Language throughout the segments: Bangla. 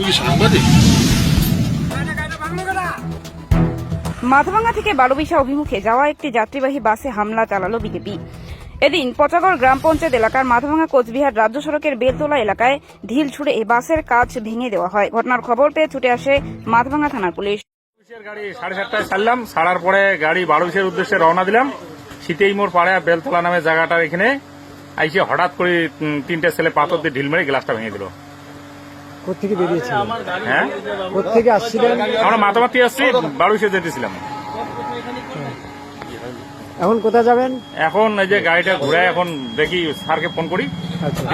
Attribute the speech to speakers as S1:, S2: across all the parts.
S1: তুমি কি সাংবাদিক?
S2: মাথাভাঙ্গা থেকে বারোবিশা অভিমুখে যাওয়া একটি যাত্রীবাহী বাসে হামলা চালালো বিজেপি। এদিন পচাগড় গ্রাম পঞ্চায়েত এলাকার মাথাভাঙ্গা কোচবিহার রাজ্য সড়কের বেলতলা এলাকায় ঢিল ছুড়ে এই বাসের কাজ ভেঙে দেওয়া হয়। ঘটনার খবর পেয়ে ছুটে আসে মাথাভাঙ্গা থানার পুলিশ।
S3: গাড়ি সাড়ে সাতটায় ছাড়লাম ছাড়ার পরে গাড়ি বারোবিশের উদ্দেশ্যে রওনা দিলাম। শীতেই মোড় পাড়ে বেলতলা নামে জায়গাটার এখানে আইসে হঠাৎ করে তিনটে ছেলে পাথর দিয়ে ঢিল মেরে গ্লাসটা ভেঙে দিল।
S4: কোথেকে বেরিয়েছিলেন?
S3: হ্যাঁ?
S4: কোথেকে আসছিলেন?
S3: আমরা মাতামাতি আসছি যেতেছিলাম।
S4: এখন কোথায় যাবেন?
S3: এখন এই যে গাড়িটা ঘুরে এখন দেখি স্যারকে ফোন করি।
S4: আচ্ছা।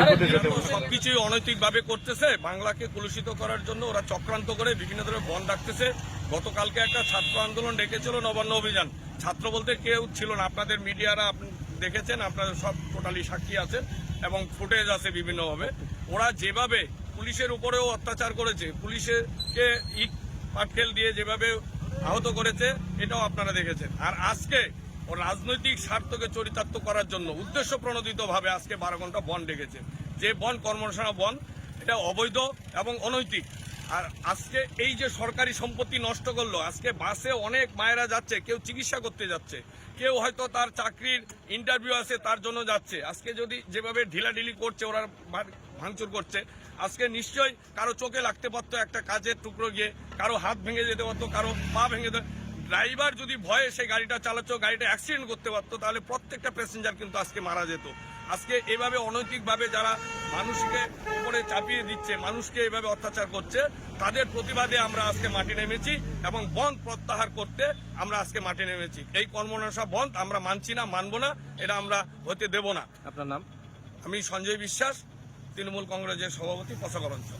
S5: সবকিছুই অনৈতিক ভাবে করতেছে। বাংলাকে কলুষিত করার জন্য ওরা চক্রান্ত করে বিভিন্ন ধরনের বন ডাকতেছে। গতকালকে একটা ছাত্র আন্দোলন ডেকেছিল নবান্ন অভিযান। ছাত্র বলতে কেউ ছিল না। আপনাদের মিডিয়ারা আপনি দেখেছেন আপনারা সব টোটালি সাক্ষী আছেন এবং ফুটেজ আছে বিভিন্নভাবে। ওরা যেভাবে পুলিশের উপরেও অত্যাচার করেছে। পুলিশকে ইট, পাটকেল দিয়ে যেভাবে আহত করেছে, এটাও আপনারা দেখেছেন। আর আজকে ও রাজনৈতিক স্বার্থকে চরিতার্থ করার জন্য উদ্দেশ্য প্রণোদিত ভাবে আজকে বারো ঘণ্টা বন ডেকেছে। যে বন কর্মশালা বন, এটা অবৈধ এবং অনৈতিক। আর আজকে এই যে সরকারি সম্পত্তি নষ্ট করল, আজকে বাসে অনেক মায়েরা যাচ্ছে, কেউ চিকিৎসা করতে যাচ্ছে, কেউ হয়তো তার চাকরির ইন্টারভিউ আছে, তার জন্য যাচ্ছে। আজকে যদি যেভাবে ঢিলাঢিলি করছে, ওরা ভাঙচুর করছে, আজকে নিশ্চয়ই কারও চোখে লাগতে পারতো একটা কাজের টুকরো গিয়ে, কারও হাত ভেঙে যেতে পারতো, কারও পা ভেঙে যেতে ড্রাইভার যদি ভয়ে সে গাড়িটা চালাচ্ছ গাড়িটা অ্যাক্সিডেন্ট করতে পারতো, তাহলে প্রত্যেকটা প্যাসেঞ্জার কিন্তু আজকে মারা যেত। আজকে এভাবে অনৈতিকভাবে যারা মানুষকে উপরে চাপিয়ে দিচ্ছে মানুষকে এভাবে অত্যাচার করছে। তাদের প্রতিবাদে আমরা আজকে মাটি নেমেছি এবং বন্ধ প্রত্যাহার করতে আমরা আজকে মাটি নেমেছি। এই কর্মনাশা বন্ধ আমরা মানছি না মানব না এটা আমরা হতে দেব না।
S6: আপনার নাম?
S5: আমি সঞ্জয় বিশ্বাস তৃণমূল কংগ্রেসের সভাপতি পশাকর অঞ্চল।